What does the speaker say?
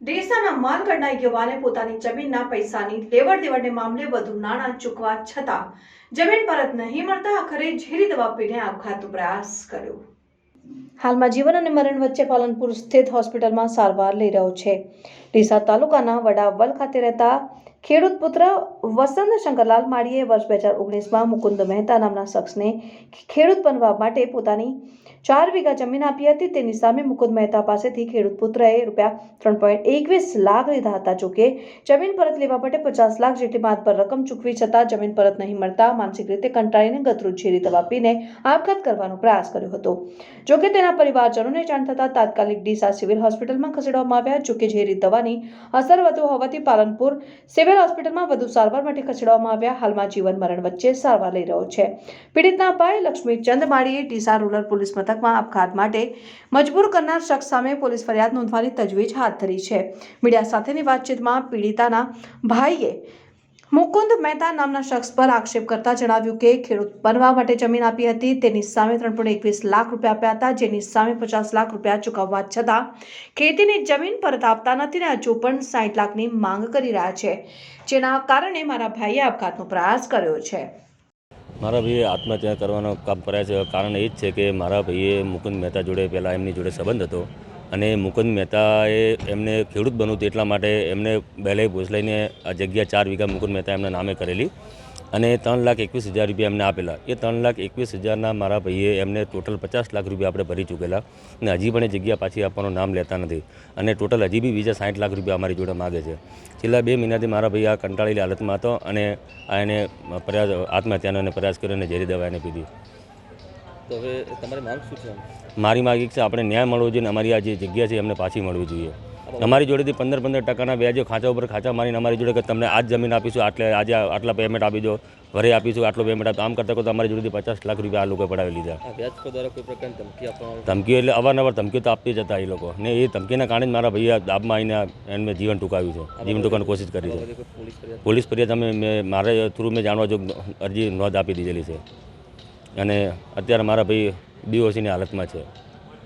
ડીસાના માનગઢના યુવાને પોતાની જમીનના પૈસાની લેવડ દેવડને મામલે વધુ નાણાં ચૂકવા છતાં જમીન પરત નહીં મળતા આખરે ઝેરી દવા પીને આપઘાતનો પ્રયાસ કર્યો. હાલમાં જીવન અને મરણ વચ્ચે પાલનપુર સ્થિત હોસ્પિટલમાં સારવાર લઈ રહ્યો છે. ડીસા તાલુકાના વડાવલ ખાતે રહેતા ખેડૂત પુત્ર વસંત શંકરલાલ માળીએ વર્ષ બે હજાર ઓગણીસમાં મુકુંદ મહેતા નામના શખ્સને ખેડૂત બનવા માટે પોતાની ચાર વીઘા જમીન આપી હતી. તેની સામે મુકુંદ મહેતા પાસેથી ખેડૂત પુત્રએ રૂપિયા ત્રણ પોઈન્ટ એકવીસ લાખ લીધા હતા જોકે જમીન પરત લેવા માટે પચાસ લાખ જેટલી માત પર રકમ ચૂકવી છતાં જમીન પરત નહીં મળતા માનસિક રીતે કંટાળીને ગતરૂ ઝેરી દવા પીને આપઘાત કરવાનો પ્રયાસ કર્યો હતો. જોકે તેના પરિવારજનોને જાણ થતાં તાત્કાલિક ડીસા સિવિલ હોસ્પિટલમાં ખસેડવામાં આવ્યા જોકે ઝેરી દવાની અસર વધુ હોવાથી પાલનપુર સિવિલ હોસ્પિટલમાં વધુ સારવાર માટે ખસેડવામાં આવ્યા. હાલમાં જીવન મરણ વચ્ચે સારવાર લઈ રહ્યો છે. પીડિતના ભાઈ લક્ષ્મીચંદ માળીએ ડીસા રૂરલ પોલીસ મથકમાં આપઘાત માટે મજબૂર કરનાર શખ્સ સામે પોલીસ ફરિયાદ નોંધવાની તજવીજ હાથ ધરી છે. મીડિયા સાથેની વાતચીતમાં પીડિતાના ભાઈએ મુકુંદ મહેતા નામના શખ્સ પર આક્ષેપ કરતા જણાવ્યું કે ખેડૂત બનવા માટે જમીન આપી હતી, તેની સામે ત્રણ પોઈન્ટ એકવીસ લાખ રૂપિયા આપ્યા હતા, જેની સામે પચાસ લાખ રૂપિયા ચૂકવવા છતાં ખેતીની જમીન પરત આપતા નથી ને હજુ પણ સાઠ લાખની માંગ કરી રહ્યા છે. જેના કારણે મારા ભાઈએ આપઘાતનો પ્રયાસ કર્યો છે. મારા ભાઈએ આત્મહત્યા કરવાનો કામ કર્યા છે. કારણ એ જ છે કે મારા ભાઈએ મુકુંદ મહેતા જોડે પહેલાં એમની જોડે સંબંધ હતો. અને મુકુંદ મહેતાએ એમને ખેડૂત બનવું હતું એટલા માટે એમને બેલે ભોસલાઈને આ જગ્યા ચાર વીઘા મુકુંદ મહેતા એમના નામે કરેલી અને ત્રણ લાખ એકવીસ હજાર રૂપિયા એમને આપેલા. એ ત્રણ લાખ એકવીસ હજારના મારા ભાઈએ એમને ટોટલ પચાસ લાખ રૂપિયા આપણે ભરી ચૂકેલા અને હજી પણ એ જગ્યા પાછી આપવાનું નામ લેતા નથી. અને ટોટલ હજી બી બીજા સાઠ લાખ રૂપિયા અમારી જોડે માગે છે. છેલ્લા બે મહિનાથી મારા ભાઈ આ કંટાળેલી હાલતમાં હતો અને આ એને પ્રયાસ, આત્મહત્યાનો એને પ્રયાસ કર્યો અને ઝેરી દવા એને પીધી. તો હવે તમારી માંગ શું છે મારી માગ એક છે આપણે ન્યાય મળવો જોઈએ અને અમારી આ જે જગ્યા છે એમને પાછી મળવી જોઈએ. અમારી જોડેથી પંદર પંદર ટકાના વ્યાજો ખાંચા ઉપર ખાંચા મારીને અમારી જોડે કે તમને આજ જમીન આપીશું આટલે આજે આટલા પેમેન્ટ આપી દો ઘરે આપીશું આટલો પેમેન્ટ આપી આમ કરતાં તો અમારી જોડેથી પચાસ લાખ રૂપિયા આ લોકોએ પડાવી લીધા. વ્યાજકો દ્વારા કોઈ પ્રકારની ધમકી આપવામાં ધમકીઓ એટલે અવારનવાર ધમકીઓ તો આપતી જતા એ લોકો. ને એ ધમકીના કારણે જ મારા ભૈયા દાબમાં આવીને એમને જીવન ટૂંકાવ્યું છે. જીવન ટૂંકવાની કોશિશ કરી છે. પોલીસ ફરિયાદ? અમે મેં મારા થ્રુ મેં જાણવા જો અરજી નોંધ આપી દીધેલી છે. અને અત્યારે મારા ભાઈ દિવસીની હાલતમાં છે.